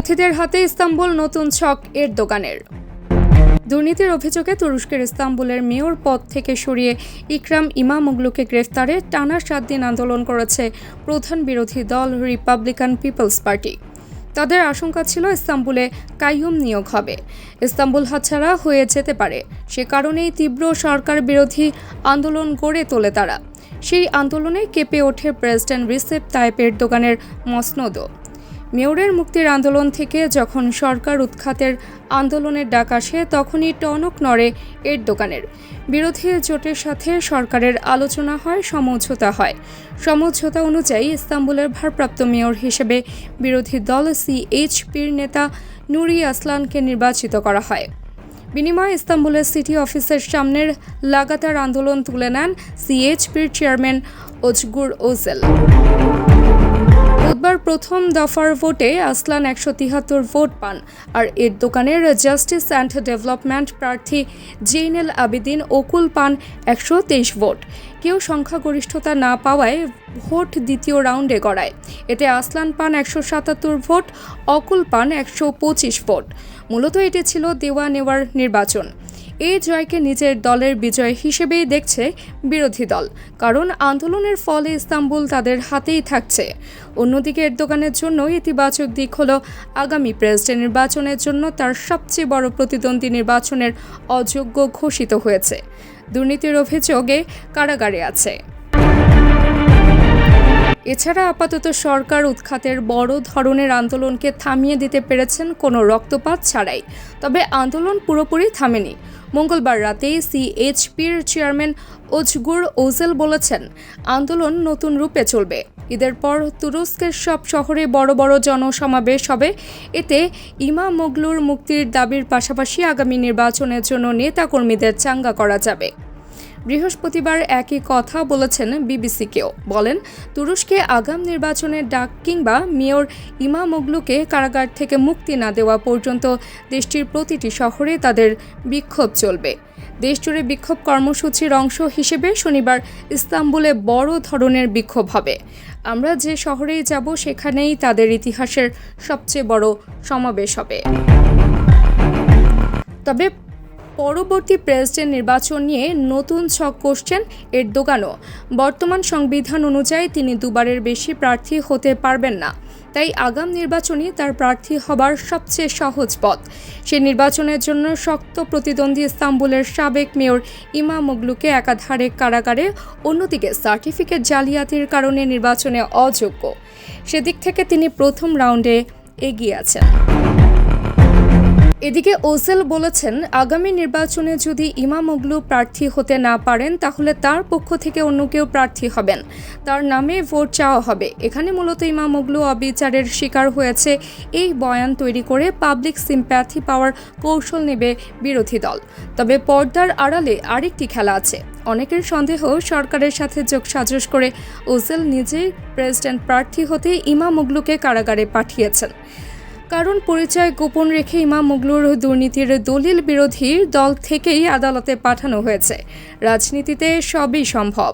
বিরোধীদের হাতে ইস্তাম্বুল নতুন ছক এর দোকানের দুর্নীতির অভিযোগে তুরস্কের ইস্তাম্বুলের মেয়র পদ থেকে সরিয়ে ইকরাম ইমামোগলুকে গ্রেফতারে টানা সাত দিন আন্দোলন করেছে প্রধান বিরোধী দল রিপাবলিকান পিপলস পার্টি। তাদের আশঙ্কা ছিল ইস্তাম্বুলে কাইয়ুম নিয়োগ হবে। ইস্তাম্বুল হাতছাড়া হয়ে যেতে পারে। সে কারণেই তীব্র সরকার বিরোধী আন্দোলন গড়ে তোলে তারা। সেই আন্দোলনে কেঁপে ওঠে প্রেসিডেন্ট রিসেপ তাইপের দোকানের মসনদও। মেয়রের মুক্তির আন্দোলন থেকে যখন সরকার উৎখাতের আন্দোলনের ডাক আসে, তখনই টনক নড়ে এর দোকানের। বিরোধী জোটের সাথে সরকারের আলোচনা হয়, সমঝোতা হয়। সমঝোতা অনুযায়ী ইস্তাম্বুলের ভারপ্রাপ্ত মেয়র হিসেবে বিরোধী দল সিএইচপির নেতা নুরি আসলানকে নির্বাচিত করা হয়। বিনিময়ে ইস্তাম্বুলের সিটি অফিসের সামনের লাগাতার আন্দোলন তুলে নেন সিএইচপির চেয়ারম্যান ওজগুর ওজেল বুধবার প্রথম দফার ভোটে আসলান একশো তিহাত্তর ভোট পান। আর এর দোকানের জাস্টিস অ্যান্ড ডেভেলপমেন্ট প্রার্থী জেইনেল আবেদিন ওকুল পান একশো তেইশ ভোট। কেউ সংখ্যাগরিষ্ঠতা না পাওয়ায় ভোট দ্বিতীয় রাউন্ডে গড়ায়। এতে আসলান পান একশো সাতাত্তর ভোট, অকুল পান একশো পঁচিশ ভোট। মূলত এটি ছিল দেওয়া নেওয়ার নির্বাচন। এই জয়কে নিজের দলের বিজয় হিসেবেই দেখছে বিরোধী দল। কারণ আন্দোলনের ফলে ইস্তাম্বুল তাদের হাতেই থাকছে। অন্যদিকে এরদোগানের জন্য ইতিবাচক দিক হল আগামী প্রেসিডেন্ট নির্বাচনের জন্য তার সবচেয়ে বড় প্রতিদ্বন্দ্বী নির্বাচনের অযোগ্য ঘোষিত হয়েছে। দুর্নীতির অভিযোগে কারাগারে আছে। এছাড়া আপাতত সরকার উৎখাতের বড় ধরনের আন্দোলনকে থামিয়ে দিতে পেরেছেন কোনো রক্তপাত ছাড়াই। তবে আন্দোলন পুরোপুরি থামেনি। মঙ্গলবার রাতে সিএইচপির চেয়ারম্যান ওজগুর ওজেল বলেছেন, আন্দোলন নতুন রূপে চলবে। ঈদের পর তুরস্কের সব শহরে বড় বড় জনসমাবেশ হবে। এতে ইমা মোগলুর মুক্তির দাবির পাশাপাশি আগামী নির্বাচনের জন্য নেতাকর্মীদের চাঙ্গা করা যাবে। বৃহস্পতিবার একই কথা বলেছেন বিবিসিকেও। বলেন, তুরস্কে আগাম নির্বাচনের ডাক কিংবা মেয়র ইমামোগলুকে কারাগার থেকে মুক্তি না দেওয়া পর্যন্ত দেশটির প্রতিটি শহরে তাদের বিক্ষোভ চলবে। দেশজুড়ে বিক্ষোভ কর্মসূচির অংশ হিসেবে শনিবার ইস্তাম্বুলে বড় ধরনের বিক্ষোভ হবে। আমরা যে শহরেই যাব, সেখানেই তাদের ইতিহাসের সবচেয়ে বড় সমাবেশ হবে। তবে পরবর্তী প্রেসিডেন্ট নির্বাচন নিয়ে নতুন ছক করছেন এরদোগানও। বর্তমান সংবিধান অনুযায়ী তিনি দুবারের বেশি প্রার্থী হতে পারবেন না। তাই আগাম নির্বাচনই তার প্রার্থী হবার সবচেয়ে সহজ পথ। সে নির্বাচনের জন্য শক্ত প্রতিদ্বন্দ্বী ইস্তাম্বুলের সাবেক মেয়র ইমামোগলুকে একাধারে কারাগারে, অন্যদিকে সার্টিফিকেট জালিয়াতির কারণে নির্বাচনে অযোগ্য। সেদিক থেকে তিনি প্রথম রাউন্ডে এগিয়ে আছেন। এদিকে ওসেল বলেছেন, আগামী নির্বাচনে যদি ইমামোগলু প্রার্থী হতে না পারেন, তাহলে তার পক্ষ থেকে অন্য কেউ প্রার্থী হবেন। তার নামে ভোট চাওয়া হবে। এখানে মূলত ইমামোগলু অবিচারের শিকার হয়েছে। এই বয়ান তৈরি করে পাবলিক সিম্প্যাথি পাওয়ার কৌশল নেবে বিরোধী দল। তবে পর্দার আড়ালে আরেকটি খেলা আছে। অনেকের সন্দেহ, সরকারের সাথে যোগ যোগসাজশ করে ওসেল নিজেই প্রেসিডেন্ট প্রার্থী হতে ইমামোগলুকে কারাগারে পাঠিয়েছেন। কারণ পরিচয় গোপন রেখে ইমাম মুগলুর দুর্নীতির দলিল বিরোধী দল থেকেই আদালতে পাঠানো হয়েছে। রাজনীতিতে সবই সম্ভব।